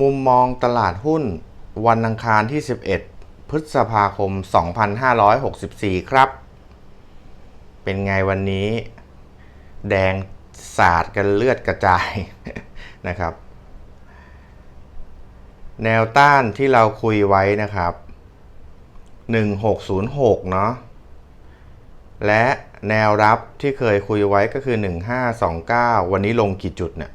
มุมมองตลาดหุ้น วันอังคารที่ 11 พฤษภาคม 2564 ครับ เป็นไงวันนี้ แดงสาดกันเลือดกระจายนะครับ แนวต้านที่เราคุยไว้นะครับ 1606 เนาะและแนวรับที่เคยคุยไว้ก็คือ 1529 วันนี้ลงกี่จุดเนี่ย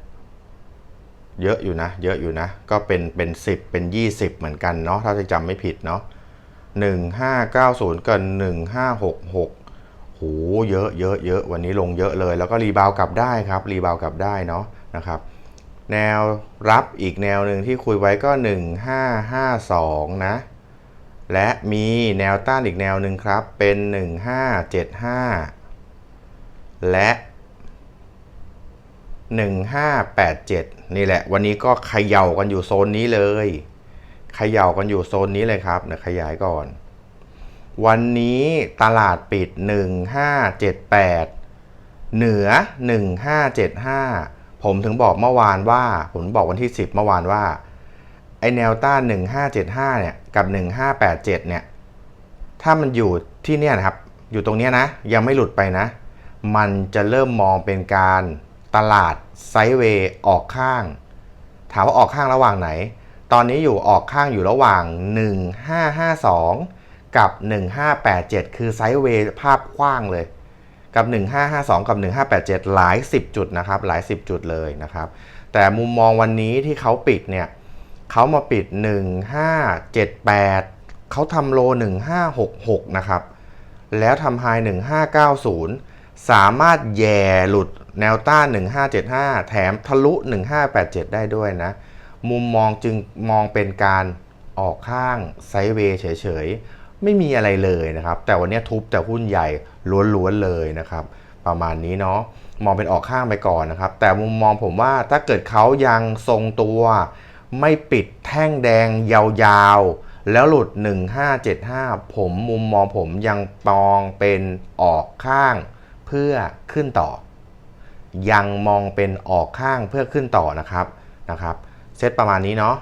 เยอะอยู่นะ เยอะอยู่นะ ก็เป็นเป็น 10 เป็น 20 เหมือนกันเนาะถ้าจะจำไม่ผิดเนาะ1590 กับ1566โหเยอะเยอะเยอะวันนี้ลงเยอะเลย แล้วก็รีบาวกลับได้ครับ รีบาวกลับได้เนาะนะครับแนวรับอีกแนวหนึ่งที่คุยไว้ก็ 1552 นะ และมีแนวต้านอีกแนวหนึ่งครับเป็น 1575 และ 1587 นี่แหละ วันนี้ก็เขย่ากันอยู่โซนนี้เลยเขย่ากันอยู่โซนนี้เลยครับเดี๋ยวขยายก่อน วันนี้ตลาดปิด 1578 เหนือ 1575 ผมถึงบอกเมื่อวานว่า ผมบอกวันที่ 10 เมื่อวานว่า ไอแนวต้าน 1575 เนี่ย กับ 1587 เนี่ย ถ้ามันอยู่ที่เนี่ยนะครับ อยู่ตรงเนี้ยนะ ยังไม่หลุดไปนะ มันจะเริ่มมองเป็นการ ตลาดไซเวย์ออกข้าง ถามว่าออกข้างระหว่างไหน ตอนนี้อยู่ออกข้างอยู่ระหว่าง 1552 กับ 1587 คือไซเวย์ภาพกว้างเลย กับ 1552 กับ 1587 หลาย 10 จุดนะครับ หลาย 10 จุดเลยนะครับ แต่มุมมองวันนี้ที่เขาปิดเนี่ยเขามาปิด 1578 เขาทำโล 1566 นะครับ แล้วทำไฮ1590 สามารถแย่หลุดแนวต้าน 1575 แถมทะลุ 1587 ได้ด้วยนะ มุมมองจึงมองเป็นการออกข้างไซด์เวย์เฉยๆ ไม่มีอะไรเลยนะครับ แต่วันนี้ทุบแต่หุ้นใหญ่ล้วนๆเลยนะครับ ประมาณนี้เนาะมองเป็นออกข้างไปก่อนนะครับ แต่มุมมองผมว่าถ้าเกิดเขายังทรงตัวไม่ปิดแท่งแดงยาวๆ แล้วหลุด 1575 ผมมุมมองผมยังมองเป็นออกข้าง เพื่อขึ้นต่อ ยังมองเป็นออกข้างเพื่อขึ้นต่อนะครับนะครับเซตประมาณนี้เนาะ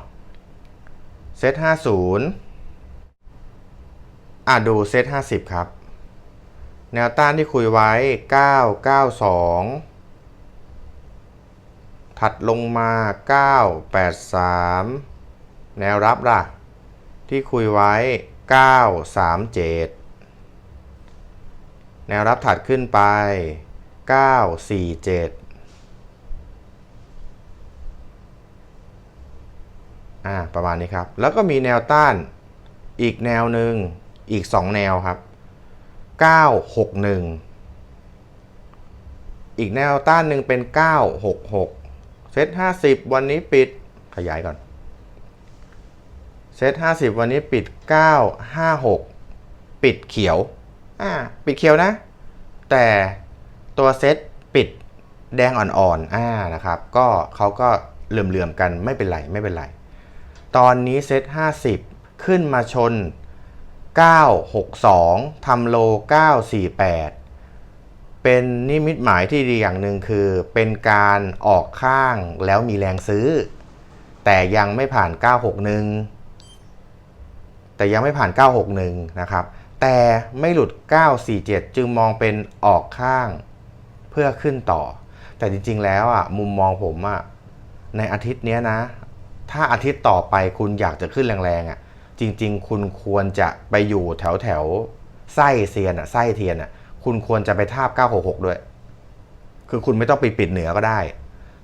เซต50อะดูเซต50ครับ แนวต้านที่คุยไว้992ถัดลงมา 983 แนวรับล่ะ ที่คุยไว้ 937 แนวรับถัดขึ้นไป 947 อ่า ประมาณนี้ครับ แล้วก็มีแนวต้านอีกแนวหนึ่งอีก 2 แนวครับ 961 อีกแนวต้านหนึ่งเป็น 966 เซต50 วันนี้ปิด ขยายก่อน เซต50 วันนี้ปิด 956 ปิดเขียว อ่าปิดเขียวนะ แต่ตัวเซตปิดแดงอ่อนๆอ่านะครับ ก็เขาก็เหลื่อมๆกันไม่เป็นไรไม่เป็นไร ตอนนี้เซต50 ขึ้นมาชน 962ทำโล 948 เป็นนิมิตหมายที่ดีอย่างหนึ่งคือ เป็นการออกข้างแล้วมีแรงซื้อ แต่ยังไม่ผ่าน 961 แต่ยังไม่ผ่าน 961 นะครับ แต่ไม่หลุด 947 จึงมองเป็นออกข้างเพื่อขึ้นต่อ แต่จริงๆ แล้วอะมุมมองผมอะในอาทิตย์นี้นะ ถ้าอาทิตย์ต่อไปคุณอยากจะขึ้นแรงๆอะจริง ๆ คุณควรจะไปอยู่แถวแถวไส้เซียนอะไส้เทียนอะคุณควรจะไปทาบ 966 ด้วย คือคุณไม่ต้องไปปิดเหนือก็ได้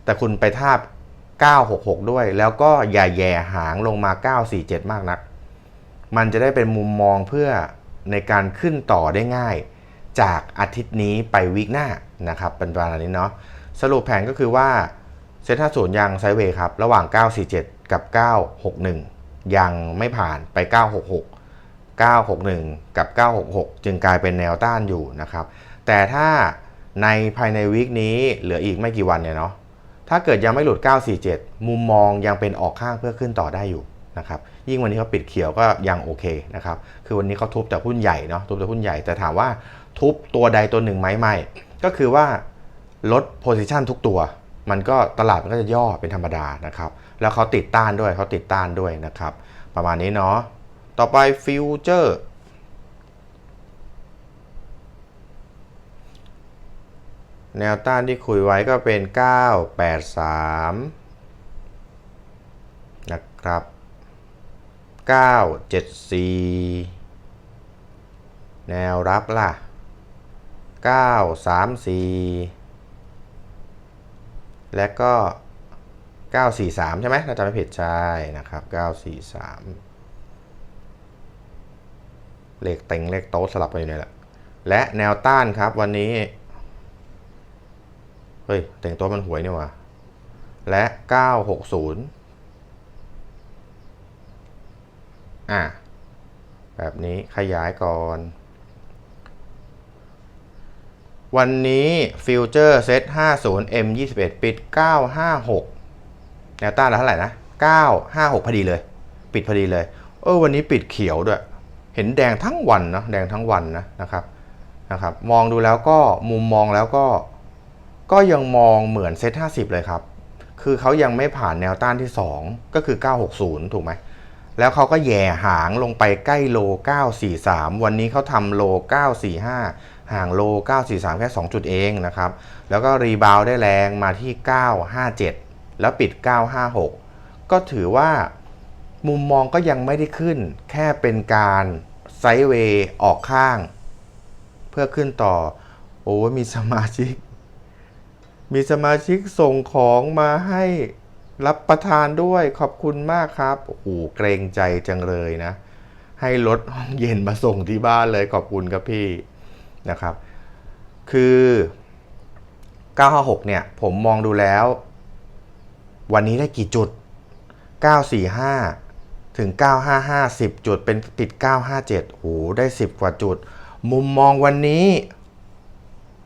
แต่คุณไปทาบ 966 ด้วย แล้วก็อย่าแย่หางลงมา 947 มากนัก มันจะได้เป็นมุมมองเพื่อ ในการขึ้นต่อได้ง่าย จากอาทิตย์นี้ไปวีคหน้านะครับเป็นประมาณนี้เนาะสรุปแผนก็คือว่าเซ็นทรัลศูนย์ยังไซเวย์ครับ ระหว่าง 947 กับ 961 ยังไม่ผ่านไป 966 961 กับ 966 จึงกลายเป็นแนวต้านอยู่นะครับ แต่ถ้าในภายในวีคนี้เหลืออีกไม่กี่วันเนี่ยเนาะถ้าเกิดยังไม่หลุด 947 มุมมองยังเป็นออกข้างเพื่อขึ้นต่อได้อยู่ นะครับยิ่งวันนี้เขาปิดเขียวก็ยังโอเคนะครับคือวันนี้เขาทุบแต่หุ้นใหญ่เนาะทุบแต่หุ้นใหญ่แต่ถามว่าทุบตัวใดตัวหนึ่งไหมไม่ก็คือว่าลดโพซิชันทุกตัว มันก็ตลาดมันก็จะย่อเป็นธรรมดานะครับแล้วเขาติดต้านด้วยเขาติดต้านด้วยนะครับ ประมาณนี้เนาะต่อไปฟิวเจอร์แนวต้านที่คุยไว้ก็เป็น 983 นะครับ 974 แนวรับล่ะ 934 และก็ 943 ใช่ไหมถ้าจำไม่ผิดใช่นะครับ 943 เลขเต็งเลขโต๊ะสลับกันอยู่เนี่ยแหละ และแนวต้านครับวันนี้ เฮ้ยแต่งตัวมันหวยนี่หว่า และ 960 อะแบบนี้ขยายก่อน วันนี้ฟิวเจอร์เซต50 M 21ปิด 956 แนวต้านแล้วเท่าไหร่นะ 956 พอดีเลย ปิดพอดีเลย เออวันนี้ปิดเขียวด้วย เห็นแดงทั้งวันเนาะแดงทั้งวันนะนะครับนะครับ มองดูแล้วก็มุมมองแล้วก็ ก็ยังมองเหมือนเซต50 เลยครับ คือเขายังไม่ผ่านแนวต้านที่ 2 ก็คือ 960 ถูกไหม แล้วเขาก็แย่หางลงไปใกล้โล 943 วันนี้เขาทำโล 945 ห่างโล 943 แค่ 2 จุดเองนะครับ แล้วก็รีบาวได้แรงมาที่ 957 แล้วปิด 956 ก็ถือว่ามุมมองก็ยังไม่ได้ขึ้น แค่เป็นการไซด์เวย์ออกข้าง เพื่อขึ้นต่อ โอ้มีสมาชิก มีสมาชิกส่งของมาให้ รับประทานด้วยขอบคุณมากครับโอ้โหเกรงใจจังเลยนะ ให้รถห้องเย็นมาส่งที่บ้านเลยขอบคุณครับพี่นะครับ คือ 956 เนี่ย ผมมองดูแล้ว วันนี้ได้กี่จุด 945 ถึง 955 10 จุดเป็นปิด 957โอ้โหได้ 10 กว่าจุด มุมมองวันนี้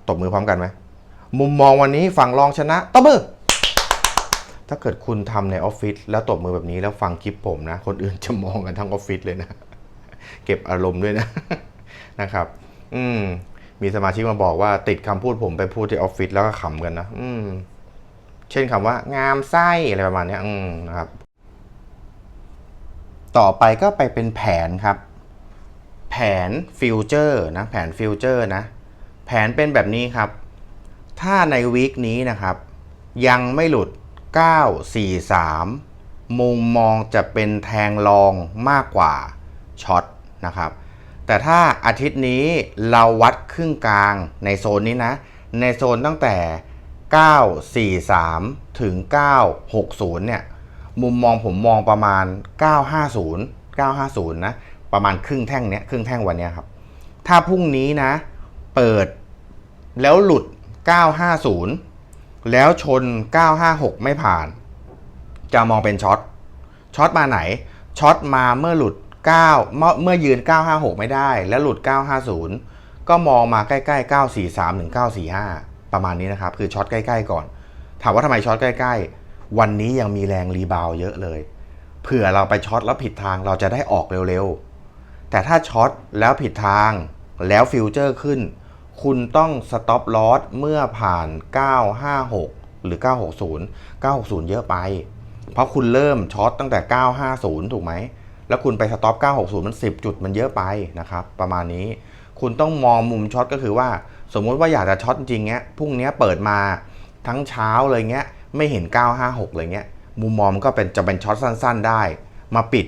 ตบมือพร้อมกันไหมมุมมองวันนี้ฝั่งรองชนะตบมือ ถ้าเกิดคุณทำในออฟฟิศแล้วตบมือแบบนี้แล้วฟังคลิปผมนะ คนอื่นจะมองกันทั้งออฟฟิศเลยนะ เก็บอารมณ์ด้วยนะนะครับ อืม มีสมาชิกมาบอกว่าติดคำพูดผมไปพูดที่ออฟฟิศแล้วก็ขำกันนะอืม เช่นคำว่างามไส้อะไรประมาณนี้อืมนะครับ ต่อไปก็ไปเป็นแผนครับ แผนฟิวเจอร์นะ แผนฟิวเจอร์นะ แผนเป็นแบบนี้ครับ ถ้าในวีคนี้นะครับ ยังไม่หลุด 943 มุมมองจะเป็นแทงรองมากกว่าช็อตนะครับแต่ถ้าอาทิตย์นี้เราวัดครึ่งกลางในโซนนี้นะ ในโซนตั้งแต่ 943 ถึง 960 เนี่ย มุมมองผมมองประมาณ 950 950 นะ ประมาณครึ่งแท่งเนี้ยครึ่งแท่งวันเนี้ยครับ ถ้าพรุ่งนี้นะ เปิดแล้วหลุด 950 แล้วชน 956 ไม่ผ่าน จะมองเป็นช็อต ช็อตมาไหน ช็อตมาเมื่อหลุด9เมื่อเมื่อยืน 956 ไม่ได้ แล้วหลุด 950 ก็มองมาใกล้ๆ 943ถึง945 ประมาณนี้นะครับ คือช็อตใกล้ๆก่อน ถามว่าทำไมช็อตใกล้ๆ วันนี้ยังมีแรงรีบาวเยอะเลย เผื่อเราไปช็อตแล้วผิดทางเราจะได้ออกเร็วๆ แต่ถ้าช็อตแล้วผิดทางแล้วฟิวเจอร์ขึ้น คุณต้องสต็อปลอสเมื่อผ่าน 956 หรือ 960 960 เยอะไป เพราะคุณเริ่มช็อตตั้งแต่ 950 ถูกไหม แล้วคุณไปสต็อป 960 มัน 10 จุดมันเยอะไปนะครับ ประมาณนี้ คุณต้องมองมุมช็อตก็คือว่า สมมุติว่าอยากจะช็อตจริงเงี้ย พรุ่งนี้เปิดมาทั้งเช้าเลยเงี้ย ไม่เห็น 956 เลยเงี้ย มุมมองก็เป็นจะเป็นช็อตสั้น ๆ ได้ มาปิด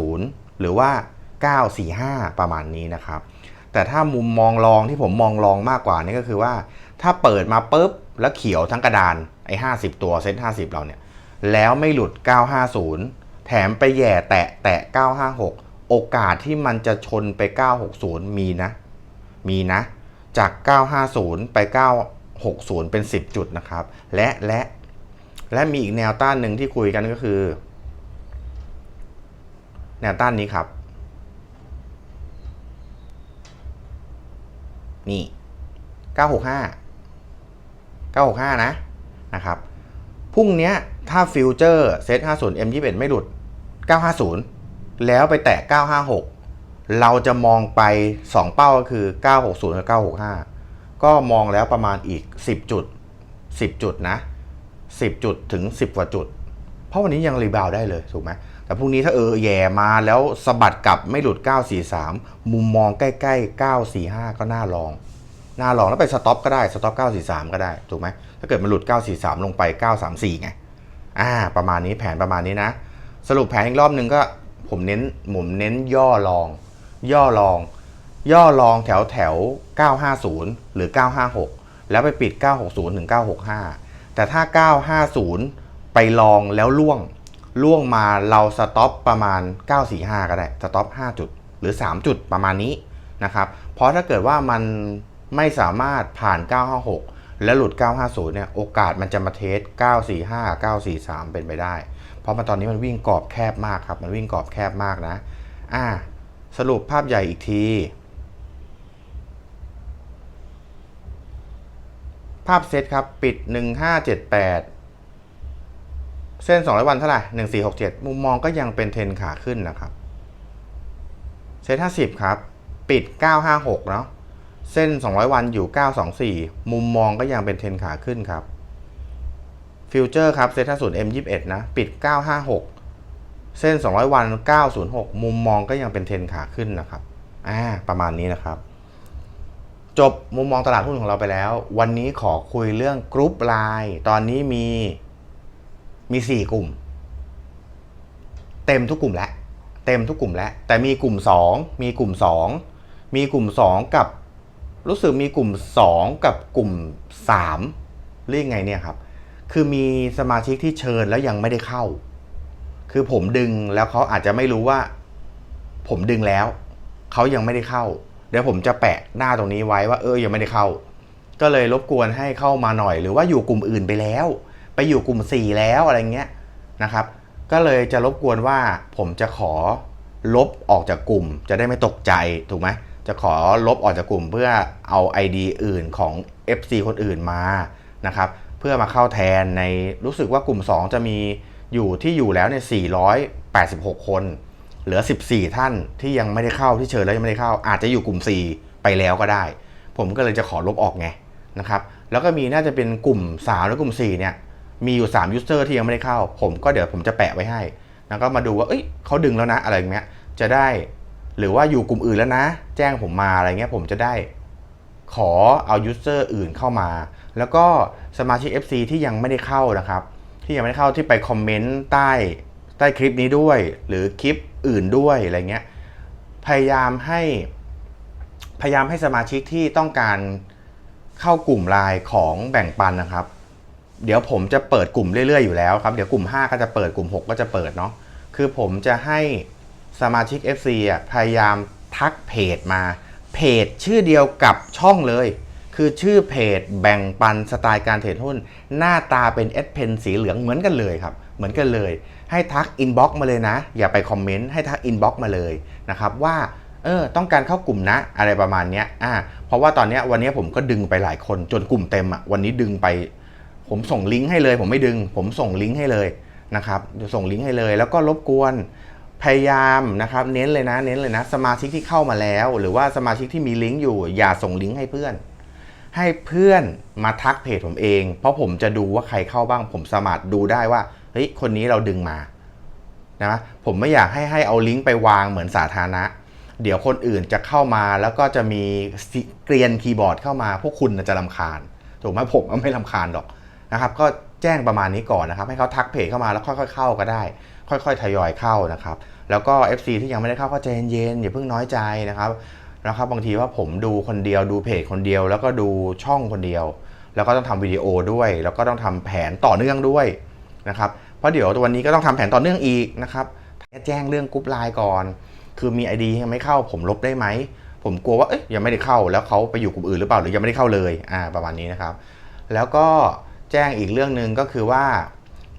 950 หรือว่า 945 ประมาณนี้นะครับ แต่ถ้ามุมมองรองที่ผมมองรองมากกว่านี่ก็คือว่า ถ้าเปิดมาปุ๊บแล้วเขียวทั้งกระดานไอ้50ตัวเซ็ต50เราเนี่ย แล้วไม่หลุด 950 แถมไปแย่แตะแตะ 956 โอกาสที่มันจะชนไป 960 มีนะ มีนะ จาก 950 ไป 960 เป็น 10 จุดนะครับ และและและมีอีกแนวต้านหนึ่งที่คุยกันก็คือ แนวต้านนี้ครับ นี่ 965 965 นะ นะครับ พรุ่งเนี้ยถ้าฟิวเจอร์เซ็ต50 M21 ไม่หลุด 950 แล้วไปแตะ 956 เราจะมองไป 2 เป้าก็คือ 960 กับ 965 ก็มองแล้วประมาณอีก 10 จุด 10 จุดนะ 10 จุดถึง 10 กว่าจุด เพราะวันนี้ยังรีบาวได้เลย ถูกไหม แต่พรุ่งนี้ถ้าเออแย่มาแล้วสะบัดกลับไม่หลุด 943 มุมมองใกล้ๆ 945 ก็น่าลอง น่าลองแล้วไปสต็อปก็ได้สต็อป943 ก็ได้ ถูกไหมถ้าเกิดมันหลุด 943 ลงไป 934 ไง อ่า ประมาณนี้แผนประมาณนี้นะ สรุปแผนอีกรอบหนึ่งก็ผมเน้นผมเน้นย่อลอง ย่อลอง ย่อลองแถวแถว 950 หรือ 956 แล้วไปปิด 960 ถึง 965 แต่ถ้า 950 ไปลองแล้วล่วง ล่วงมาเราสต็อปประมาณ 945 ก็ได้สต็อป5จุดหรือ 3 จุดประมาณนี้นะครับเพราะถ้าเกิดว่ามันไม่สามารถผ่าน 956 แล้วหลุด 950 เนี่ยโอกาสมันจะมาเทส 945 943 เป็นไปได้ เพราะมันตอนนี้มันวิ่งกรอบแคบมากครับ มันวิ่งกรอบแคบมากนะอ่าสรุปภาพใหญ่อีกที ภาพเซตครับปิด 1578 เส้น 200 วันเท่าไหร่ 1467 มุมมองก็ยังเป็นเทรนขาขึ้นนะครับ เซต50 ครับ ปิด 956 เนาะ เส้น 200 วันอยู่ 924 มุมมองก็ยังเป็นเทรนขาขึ้นครับ ฟิวเจอร์ครับ เซ็ต50 M21 นะ ปิด 956 เส้น 200 วัน 906 มุมมองก็ยังเป็นเทรนขาขึ้นนะครับ อ่า ประมาณนี้นะครับ จบมุมมองตลาดหุ้นของเราไปแล้ว วันนี้ขอคุยเรื่องกรุ๊ปไลน์ ตอนนี้มี มี4กลุ่ม เต็มทุกกลุ่มแล้วเต็มทุกกลุ่มแล้วแต่มีกลุ่ม2มีกลุ่ม2มีกลุ่ม2กับ รู้สึกมีกลุ่ม2กับกลุ่ม3เรียกไงเนี่ยครับ คือมีสมาชิกที่เชิญแล้วยังไม่ได้เข้า คือผมดึงแล้วเขาอาจจะไม่รู้ว่า ผมดึงแล้วเขายังไม่ได้เข้า เดี๋ยวผมจะแปะหน้าตรงนี้ไว้ว่าเออยังไม่ได้เข้า ก็เลยรบกวนให้เข้ามาหน่อย หรือว่าอยู่กลุ่มอื่นไปแล้ว ไปอยู่กลุ่ม 4 แล้วอะไรเงี้ยนะครับ ก็เลยจะรบกวนว่าผมจะขอลบออกจากกลุ่ม จะได้ไม่ตกใจถูกไหมจะขอลบออกจากกลุ่มเพื่อเอา ID อื่นของ FC คนอื่นมานะครับเพื่อมาเข้าแทนในรู้สึกว่ากลุ่ม 2 จะมีอยู่ที่อยู่แล้วเนี่ย486 คน เหลือ 14 ท่านที่ยังไม่ได้เข้าที่เชิญแล้วยังไม่ได้เข้า อาจจะอยู่กลุ่ม 4 ไปแล้วก็ได้ ผมก็เลยจะขอลบออกไงนะครับแล้วก็มีน่าจะเป็นกลุ่ม3และกลุ่ม4เนี่ย มีอยู่3ยูสเซอร์ที่ยังไม่ได้เข้า ผมก็เดี๋ยวผมจะแปะไว้ให้ แล้วก็มาดูว่า เอ้ยเขาดึงแล้วนะ อะไรอย่างเงี้ย จะได้ หรือว่าอยู่กลุ่มอื่นแล้วนะ แจ้งผมมาอะไรเงี้ย ผมจะได้ ขอเอายูสเซอร์อื่นเข้ามา แล้วก็สมาชิก FC ที่ยังไม่ได้เข้านะครับ ที่ยังไม่ได้เข้าที่ไปคอมเมนต์ใต้ใต้คลิปนี้ด้วย หรือคลิปอื่นด้วยอะไรเงี้ย พยายามให้ พยายามให้สมาชิกที่ต้องการเข้ากลุ่มไลน์ของแบ่งปันนะครับ เดี๋ยวผมจะเปิดกลุ่มเรื่อยๆอยู่แล้วครับเดี๋ยวกลุ่ม 5 ก็จะเปิดกลุ่ม 6 ก็จะเปิดเนาะคือผมจะให้สมาชิก FC อะพยายามทักเพจมา เพจชื่อเดียวกับช่องเลย คือชื่อเพจแบ่งปันสไตล์การเทรดหุ้น หน้าตาเป็นเอสเพนสีเหลืองเหมือนกันเลยครับ เหมือนกันเลย ให้ทักอินบ็อกมาเลยนะ อย่าไปคอมเมนต์ให้ทักอินบ็อกมาเลยนะครับว่าเออต้องการเข้ากลุ่มนะอะไรประมาณเนี้ยอ่าเพราะว่าตอนเนี้ยวันนี้ผมก็ดึงไปหลายคนจนกลุ่มเต็มอะวันนี้ดึงไป ผมส่งลิงก์ให้เลย ผมไม่ดึง ผมส่งลิงก์ให้เลยนะครับจะส่งลิงก์ให้เลย แล้วก็รบกวนพยายามนะครับเน้นเลยนะเน้นเลยนะ สมาชิกที่เข้ามาแล้ว หรือว่าสมาชิกที่มีลิงก์อยู่ อย่าส่งลิงก์ให้เพื่อน ให้เพื่อนมาทักเพจผมเอง เพราะผมจะดูว่าใครเข้าบ้าง ผมสามารถดูได้ว่าเฮ้ยคนนี้เราดึงมานะผมไม่อยากให้ให้เอาลิงก์ไปวางเหมือนสาธารณะ เดี๋ยวคนอื่นจะเข้ามาแล้วก็จะมีเกรียนคีย์บอร์ดเข้ามา พวกคุณจะลำคาญถูกไหมผมไม่ลำคาญหรอก นะครับก็แจ้งประมาณนี้ก่อนนะครับ ให้เขาทักเพจเข้ามาแล้วค่อยๆเข้าก็ได้ ค่อยๆทยอยเข้านะครับ แล้วก็ FC ที่ยังไม่ได้เข้าก็ใจเย็นๆอย่าเพิ่งน้อยใจนะครับนะครับบางทีว่าผมดูคนเดียวดูเพจคนเดียว แล้วก็ดูช่องคนเดียว แล้วก็ต้องทำวิดีโอด้วย แล้วก็ต้องทำแผนต่อเนื่องด้วยนะครับเพราะเดี๋ยววันนี้ก็ต้องทำแผนต่อเนื่องอีกนะครับแจ้งเรื่องกรุ๊ปไลน์ก่อน คือมี ID ยังไม่เข้าผมลบได้ไหมผมกลัวว่าเอ๊ยยังไม่ได้เข้าแล้วเขาไปอยู่กลุ่มอื่นหรือเปล่าหรือยังไม่ได้เข้าเลยอ่าประมาณนี้นะครับ แล้วก็ แจ้งอีกเรื่องหนึ่งก็คือว่า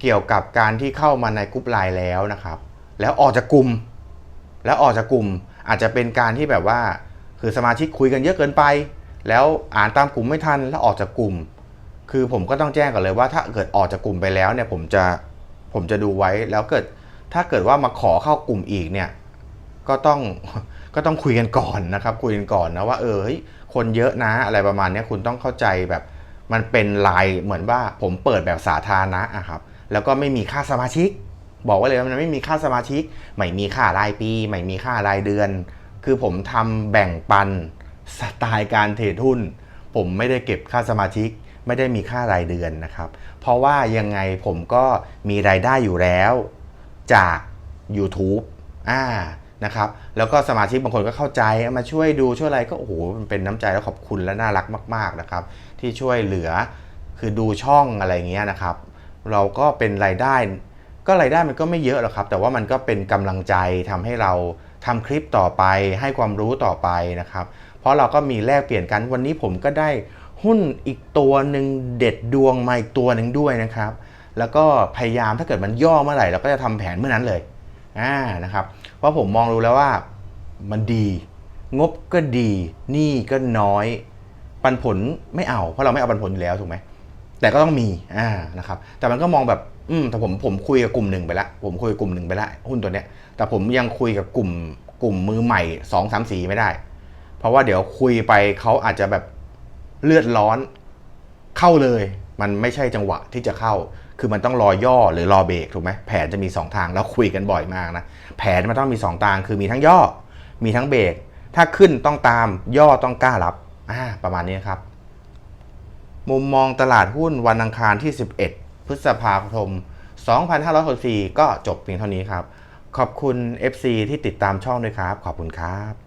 เกี่ยวกับการที่เข้ามาในกลุ่มไลน์แล้วนะครับ แล้วออกจากกลุ่ม แล้วออกจากกลุ่มอาจจะเป็นการที่แบบว่า คือสมาชิกคุยกันเยอะเกินไป แล้วอ่านตามกลุ่มไม่ทันแล้วออกจากกลุ่ม คือผมก็ต้องแจ้งก่อนเลยว่าถ้าเกิดออกจากกลุ่มไปแล้วเนี่ยผมจะผมจะดูไว้แล้วเกิดถ้าเกิดว่ามาขอเข้ากลุ่มอีกเนี่ยก็ต้องก็ต้องคุยกันก่อนนะครับ คุยกันก่อนนะว่าเออคนเยอะนะอะไรประมาณนี้คุณต้องเข้าใจแบบ มันเป็นลายเหมือนว่าผมเปิดแบบสาธารณะอะครับ แล้วก็ไม่มีค่าสมาชิก บอกไว้เลยว่ามันไม่มีค่าสมาชิก ไม่มีค่ารายปี ไม่มีค่ารายเดือน คือผมทำแบ่งปันสไตล์การเทรดหุ้น ผมไม่ได้เก็บค่าสมาชิก ไม่ได้มีค่ารายเดือนนะครับ เพราะว่ายังไงผมก็มีรายได้อยู่แล้วจาก YouTube อ่านะครับแล้วก็สมาชิกบางคนก็เข้าใจมาช่วยดูช่วยอะไรก็โอ้โหมันเป็นน้ำใจแล้วขอบคุณและน่ารักมาก ๆนะครับ ที่ช่วยเหลือ คือดูช่องอะไรเงี้ยนะครับ เราก็เป็นรายได้ ก็รายได้มันก็ไม่เยอะหรอกครับ แต่ว่ามันก็เป็นกำลังใจทำให้เราทำคลิปต่อไปให้ความรู้ต่อไปนะครับ เพราะเราก็มีแลกเปลี่ยนกันวันนี้ผมก็ได้หุ้นอีกตัวหนึ่งเด็ดดวงมาอีกตัวหนึ่งด้วยนะครับ แล้วก็พยายามถ้าเกิดมันย่อเมื่อไหร่เราก็จะทำแผนเมื่อนั้นเลยอ่านะครับเพราะผมมองดูแล้วว่ามันดี งบก็ดีหนี้ก็น้อย ปันผลไม่เอา เพราะเราไม่เอาปันผลอยู่แล้วถูกไหมแต่ก็ต้องมีอ่านะครับ แต่มันก็มองแบบอืมแต่ผมผมคุยกับกลุ่มหนึ่งไปล้วผมคุยกับกลุ่มหนึ่งไปล้วหุ้นตัวเนี้ย แต่ผมยังคุยกับกลุ่มกลุ่มมือใหม่สองสามสีไม่ได้ เพราะว่าเดี๋ยวคุยไปเขาอาจจะแบบเลือดร้อนเข้าเลย มันไม่ใช่จังหวะที่จะเข้า คือมันต้องรอย่อหรือรอเบรกถูกไหมแผนจะมี 2 ทางแล้วคุยกันบ่อยมากนะแผนมันต้องมี 2 ทางคือมีทั้งย่อ มีทั้งเบรกถ้าขึ้นต้องตามย่อต้องกล้ารับ อ่าประมาณนี้ครับ มุมมองตลาดหุ้นวันอังคารที่ 11 พฤษภาคม 2564 ก็จบเพียงเท่านี้ครับ ขอบคุณ FC ที่ติดตามช่องด้วยครับ ขอบคุณครับ